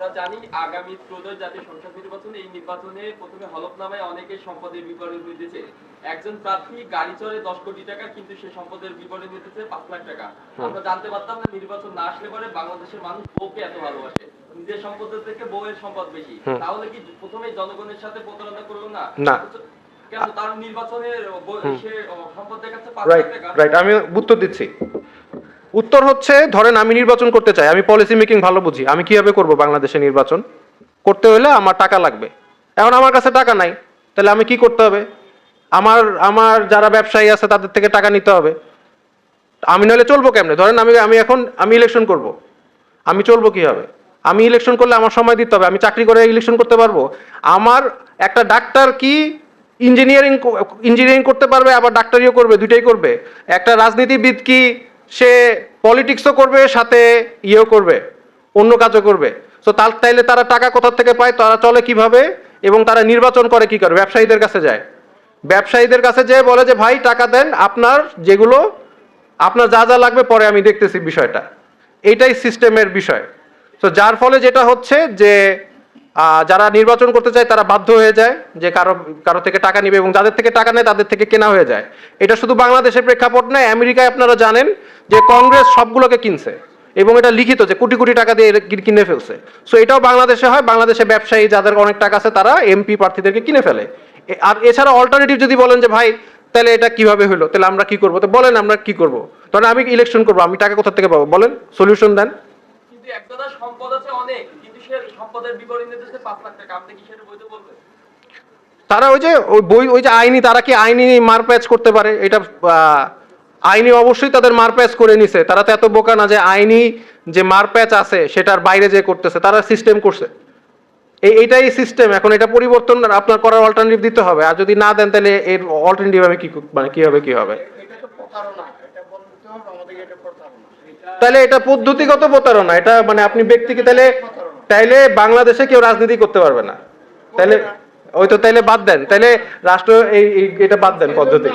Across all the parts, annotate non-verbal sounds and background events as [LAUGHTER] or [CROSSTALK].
আমরা জানি আগামী ত্রয়োদশ জাতীয় সংসদ নির্বাচনে এই নির্বাচনে প্রথমে হলফনামায় অনেকের সম্পদের বিবরণ হইতেছে একজন প্রার্থী গাড়ি চড়ে দশ কোটি টাকা কিন্তু সে সম্পদের বিবরণ দিতেছে পাঁচ লাখ টাকা। আমরা জানতে পারতাম না নির্বাচন না আসলে পরে বাংলাদেশের মানুষ বউকে এত ভালোবাসে। নিজের সম্পদের থেকে বউয়ের সম্পদ বেশি। তাহলে কি প্রথমে জনগণের সাথে প্রতারণা করল না। কেন তার নির্বাচনের সে সম্পদ দেখাচ্ছে পাঁচ লাখ টাকা। রাইট আমি উত্তর দিচ্ছি। উত্তর হচ্ছে, ধরেন আমি নির্বাচন করতে চাই, আমি পলিসি মেকিং ভালো বুঝি, আমি কীভাবে করব বাংলাদেশে নির্বাচন? করতে হলে আমার টাকা লাগবে। এখন আমার কাছে টাকা নাই, তাহলে আমি কি করতে হবে? আমার আমার যারা ব্যবসায়ী আছে, তাদের থেকে টাকা নিতে হবে। আমি নাহলে চলবো কেমনে? ধরেন আমি আমি এখন, আমি ইলেকশন করব। আমি চলবো কীভাবে? আমি ইলেকশন করলে আমার সময় দিতে হবে, আমি চাকরি করে ইলেকশন করতে পারব। আমার একটা ডাক্তার কি ইঞ্জিনিয়ারিং ইঞ্জিনিয়ারিং করতে পারবে, আবার ডাক্তারিও করবে, দুইটাই করবে। একটা রাজনীতিবিদ কি সে পলিটিক্সও করবে, সাথে ইয়েও করবে, অন্য কাজও করবে। তো তার তাইলে তারা টাকা কোথার থেকে পায়, তারা চলে কীভাবে, এবং তারা নির্বাচন করে কি করে, ব্যবসায়ীদের কাছে যায়। ব্যবসায়ীদের কাছে যেয়ে বলে যে, ভাই, টাকা দেন, আপনার যেগুলো, আপনার যা যা লাগবে, পরে আমি দেখতেছি বিষয়টা। এইটাই সিস্টেমের বিষয়। তো যার ফলে যেটা হচ্ছে যে যারা নির্বাচন করতে চায় তারা বাধ্য হয়ে যায় যে কারও কারও থেকে টাকা নিবে এবং যাদের থেকে টাকা নেয় তাদের থেকে কেনা হয়ে যায়। এটা শুধু বাংলাদেশের প্রেক্ষাপট নয়, আমেরিকায় আপনারা জানেন যে কংগ্রেস সবগুলোকে কিনছে এবং এটা লিখিত যে কোটি কোটি টাকা দিয়ে কিনে ফেলছে। সো এটাও বাংলাদেশে হয় বাংলাদেশে ব্যবসায়ী যাদের অনেক টাকা আছে তারা এমপি প্রার্থীদেরকে কিনে ফেলে। আর এছাড়া অল্টারনেটিভ যদি বলেন যে, ভাই, তাহলে এটা কীভাবে হলো? তাহলে আমরা কি করব? তো বলেন আমরা কি করব? ধরেন আমি ইলেকশন করব, আমি টাকা কোথা থেকে পাবো? বলেন সলিউশন দেন। কিন্তু সম্পদ আছে অনেক। কিন্তু সম্পদের বিবরণ দিতেছে পাঁচ লাখ টাকা? আপনি কি সেটা বৈধ বলবেন? তারা ওই যে ওই বই ওই যে আইনি তারা কি আইনি মারপ্যাচ করতে পারে? এটা আইনি অবশ্যই তাদের মারপ্যাচ করে নিছে। তারা তো এত বোকা না যে আইনি যে মারপ্যাচ আছে সেটার বাইরে যে করতেছে তারা সিস্টেম করছে। এই এইটাই সিস্টেম এখন এটা পরিবর্তন আপনার করার অল্টারনেটিভ দিতে হবে। আর যদি না দেন তাহলে এর অল্টারনেটিভ আমি কি মানে কি হবে কি হবে তাহলে এটা পদ্ধতিগত প্রতারণা। এটা মানে আপনি ব্যক্তিকে তাহলে তাইলে বাংলাদেশে কেউ রাজনীতি করতে পারবে না। তাইলে ওই তো তাইলে বাদ দেন। তাইলে রাষ্ট্র এই এটা বাদ দেন পদ্ধতি।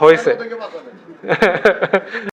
হয়েছে। [LAUGHS]